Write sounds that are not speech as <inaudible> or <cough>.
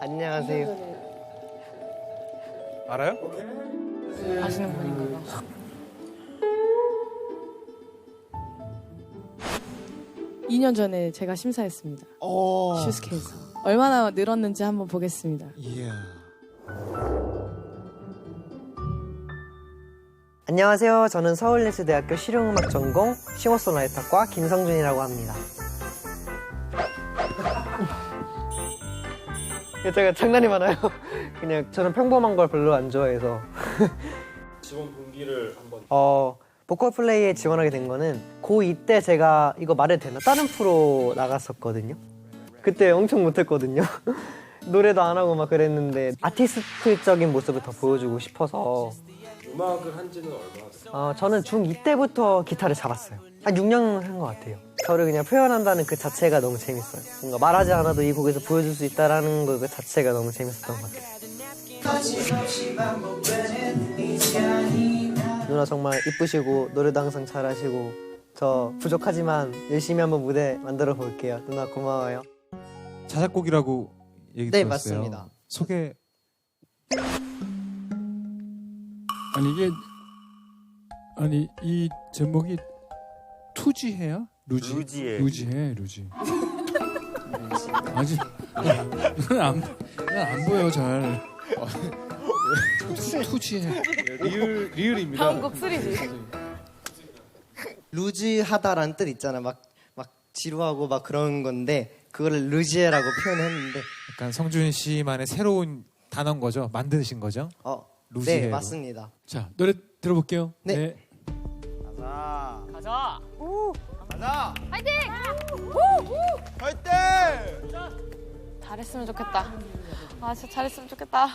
안녕하세요. 알아요? 아시는 분인가 봐. 이 년 전에 제가 심사했습니다. 슈스케에서. 얼마나 늘었는지 한번 보겠습니다. 이야. 안녕하세요. 저는 서울예술대학교 실용음악 전공 싱어송라이터과 김성준이라고 합니다. 제가 장난이 많아요. <laughs> 그냥 저는 평범한 걸 별로 안 좋아해서. <laughs> 지원 동기를 한번 어, 보컬 플레이에 지원하게 된 거는 고2 때 제가 이거 말해도 되나? 다른 프로 나갔었거든요. 그때 엄청 못했거든요. <laughs> 노래도 안 하고 막 그랬는데 아티스트적인 모습을 더 보여주고 싶어서 음악을 한 지는 얼마나 됐어요? 어, 저는 중2 때부터 기타를 잡았어요. 한 6년 한 것 같아요. 저를 그냥 표현한다는 그 자체가 너무 재밌어요. 뭔가 말하지 않아도 이 곡에서 보여줄 수 있다라는 거그 자체가 너무 재밌었던 것 같아요. 누나 정말 이쁘시고 노래도 항상 잘하시고 저 부족하지만 열심히 한번 무대 만들어 볼게요. 누나 고마워요. 자작곡이라고 얘기 네, 들었어요. 맞습니다. 소개 아니 이게 아니 이 제목이 투지해야? 루지? 루지해. 루지해 루지. <laughs> 아직 난안 안 보여 잘. 투- 투지해. 리을 리을입니다. 다음 곡 쓰리지. 루즈하다라는 뜻 있잖아. 막, 막 지루하고 막 그런 건데, 그거를 루지에라고 표현했는데, 약간 성준 씨만의 새로운 단어인 거죠? 만드신 거죠? 어, 루지에로. 네, 맞습니다. 자 노래 들어볼게요. 네. 잘했으면 좋겠다. 아, 진짜 잘했으면 좋겠다.